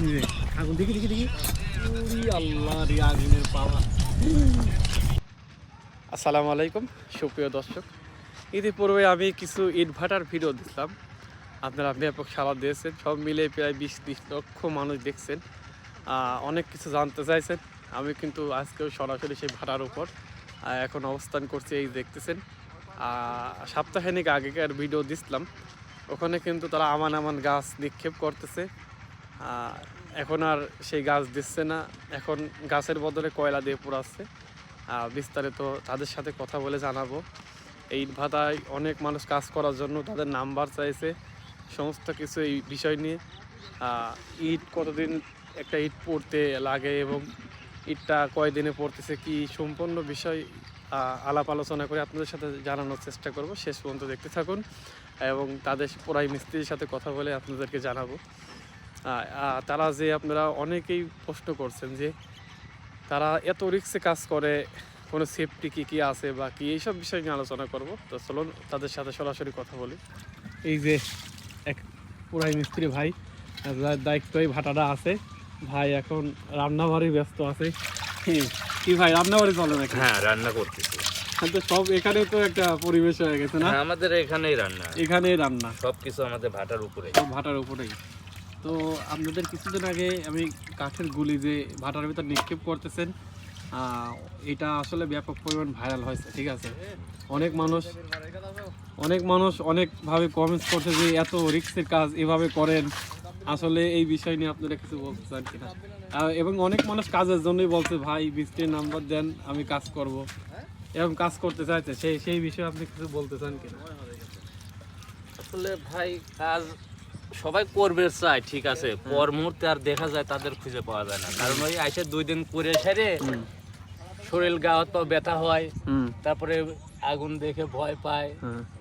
আগুন দেখি দেখি দেখি। আল্লাহ রে আগুনের পাওয়া আসসালামু আলাইকুম সুপ্রিয় দর্শক। ইতিপূর্বে আমি কিছু ইটভাটার ভিডিও দিলাম আপনারা ব্যাপক সাড়া দিয়েছেন সব মিলে প্রায় বিশ ত্রিশ লক্ষ মানুষ দেখছেন। অনেক কিছু জানতে চাইছেন। আমি কিন্তু আজকেও সরাসরি সেই ভাটার উপর এখন অবস্থান করছি এই দেখতেছেন। সপ্তাহখানিক আগেকার ভিডিও দিছিলাম। ওখানে কিন্তু তারা আমান আমান গাছ নিক্ষেপ করতেছে। এখন আর সেই গাছ দিচ্ছে না। এখন গাছের বদলে কয়লা দিয়ে পোড়াচ্ছে। বিস্তারিত তাদের সাথে কথা বলে জানাব। এই ভাতায় অনেক মানুষ কাজ করার জন্য তাদের নাম্বার চাইছে। সমস্ত কিছু এই বিষয় নিয়ে। ইট কতদিন একটা ইট পড়তে লাগে এবং ইটটা কয়দিনে পড়তেছে, কি সম্পূর্ণ বিষয় আলাপ আলোচনা করে আপনাদের সাথে জানানোর চেষ্টা করব। শেষ পর্যন্ত দেখতে থাকুন এবং তাদের পড়াই মিস্ত্রির সাথে কথা বলে আপনাদেরকে জানাব। তারা যে আপনারা অনেকেই প্রশ্ন করছেন যে তারা এত রিক্সে কাজ করে কোনো সেফটি কী কী আছে বা কি এইসব বিষয় নিয়ে আলোচনা করব। তো চলুন তাদের সাথে সরাসরি কথা বলি। এই যে এক পুরাই মিস্ত্রি ভাই যার দায়িত্ব এই ভাটাটা আছে। ভাই এখন রান্নাবাড়ি ব্যস্ত আছে। কি- ভাই রান্নাবাড়ি চলে নাকি? হ্যাঁ রান্না করতেছি। তো সব এখানে তো একটা পরিবেশ হয়ে গেছে না? হ্যাঁ, আমাদের এখানেই রান্না। এখানেই রান্না। সবকিছু আমাদের ভাটার উপরে ভাটার উপরেই। তো আপনাদের কিছুদিন আগে আমি কাঠের গুলি যে ভাটার ভিতর নিক্ষেপ করতেছেন এটা আসলে ব্যাপক পরিমাণ ভাইরাল হয়েছে, ঠিক আছে? অনেক মানুষ অনেক মানুষ অনেকভাবে কমেন্টস করছে যে এত রিক্সের কাজ এভাবে করেন। আসলে এই বিষয় নিয়ে আপনারা কিছু বলতে চান কিনা? এবং অনেক মানুষ কাজের জন্যই বলছে, ভাই, বৃষ্টির নাম্বার দেন, আমি কাজ করব। এরকম কাজ করতে চাইছে সেই সেই বিষয়ে আপনি কিছু বলতে চান কিনা? আসলে ভাই, কাজ সবাই করবে চায় ঠিক আছে। পর মুহূর্তে আর দেখা যায় তাদের খুঁজে পাওয়া যায় না। কারণ ওই আইসে দুই দিন করে সেরে শরীর গা হাত পা ব্যথা হয়। তারপরে আগুন দেখে ভয় পায়।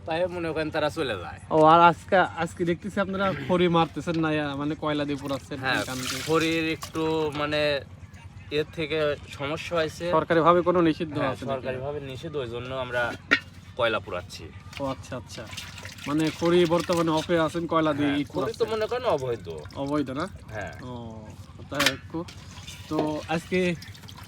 পায়ে মনে করেন তারা চলে যায়। ও আর আজকে আজকে দেখতেছি আপনারা খড়ি মারতেছেন না মানে কয়লা দিয়ে পোড়াচ্ছেন হ্যাঁ। শরীর একটু মানে এর থেকে সমস্যা হয়েছে। সরকারি ভাবে কোনো নিষিদ্ধ হ্যাঁ, আছে নাকি? সরকারিভাবে নিষেধ ওই জন্য আমরা কয়লা পোড়াচ্ছি। ও আচ্ছা আচ্ছা। মানে খড়ি বর্তমানে অফে আছেন কয়লা দিয়ে হ্যাঁ, ইট খড়ি তো মনে করেন অবৈধ। অবৈধ না? হ্যাঁ। ও তাই তো আজকে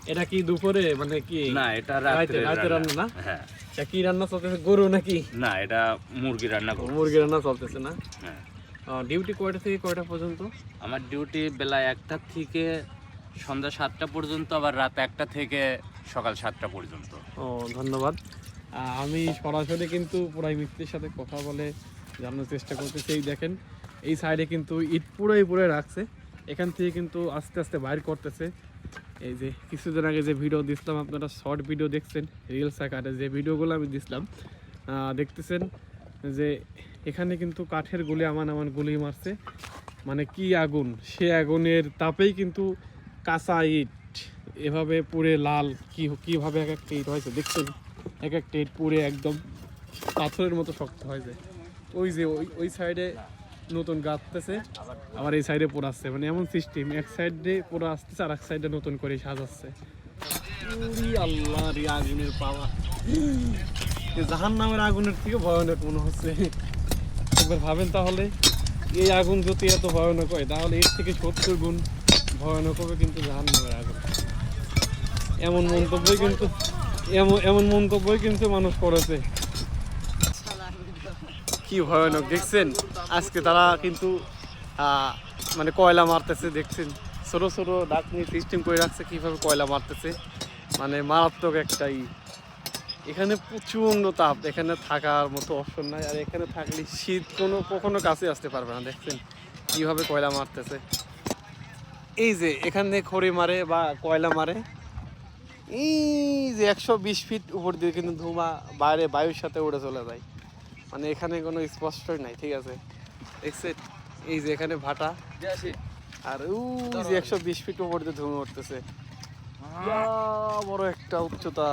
এটা কি দুপুরে মানে কি না এটা রাতে- রাতে রান্না। না? হ্যাঁ। এটা কি রান্না চলতেছে গরু নাকি? না এটা মুরগি রান্না করব মুরগি রান্না চলতেছে না? হ্যাঁ। ডিউটি কয়টা থেকে কয়টা পর্যন্ত? আমার ডিউটি বেলা একটা থেকে সন্ধ্যা সাতটা পর্যন্ত আবার রাত একটা থেকে সকাল সাতটা পর্যন্ত। ও ধন্যবাদ। আমি সরাসরি কিন্তু পুরাই মিত্রের সাথে কথা বলে জানার চেষ্টা করতেছি। এই দেখেন, এই সাইডে কিন্তু ইট পুরোই পুরো রাখছে। এখান থেকে কিন্তু আস্তে আস্তে বাইর করতেছে। এই যে কিছুদিন আগে যে ভিডিও দিছিলাম, আপনারা শর্ট ভিডিও দেখছেন রিলস আকারে যে ভিডিওগুলো আমি দিছিলাম দেখতেছেন যে এখানে কিন্তু কাঠের গুলি আমান আমান গুলি মারছে। মানে কি আগুন? সে আগুনের তাপেই কিন্তু কাঁচা ইট, এভাবে পুড়ে লাল, কি, কীভাবে এক একটা ইট হয়েছে, দেখছেন? এক একটা ইট পুড়ে একদম পাথরের মতো শক্ত হয়ে যায়। ওই যে ওই ওই সাইডে নতুন গাঁথতেছে, আবার এই সাইডে পোড়াচ্ছে মানে এমন সিস্টেম এক সাইডে পোড়া আসতেছে আর এক সাইডে নতুন করে সাজাচ্ছে। আল্লাহ রে, আগুনের পাওয়া। জাহান নামের আগুনের থেকে ভয়ানক মনে হচ্ছে। একবার ভাবেন তাহলে, এই আগুন যদি এত ভয়ানক হয়, তাহলে এর থেকে সত্তর গুণ ভয়ানক হবে কিন্তু জাহান নামের আগুন। এমন মন্তব্যই কিন্তু এমন এমন মন্তব্যই কিন্তু মানুষ করেছে। কি ভয়ানক, দেখছেন? আজকে তারা কিন্তু মানে কয়লা মারতেছে, দেখছেন? ছোট ছোট ডাক নিয়ে সিস্টেম করে রাখছে, কীভাবে কয়লা মারতেছে। মানে মারাত্মক একটাই এখানে প্রচণ্ড তাপ, এখানে থাকার মতো অপশন নাই, আর এখানে থাকলে শীত কোনো, কখনো কাছে আসতে পারবে না, দেখছেন? কীভাবে কয়লা মারতেছে। এই যে, এখানে খড়ি মারে বা কয়লা মারে এই যে একশো বিশ ফিট উপর দিয়ে কিন্তু ধুমা বাইরে বায়ুর সাথে উড়ে চলে যায়। মানে এখানে কোনো স্পষ্টই নাই ঠিক আছে? দেখছেন এই যে এখানে ভাটা। আর ওই যে একশো বিশ ফিট উপর দিয়ে ধুমে উঠতেছে। বড় একটা উচ্চতা।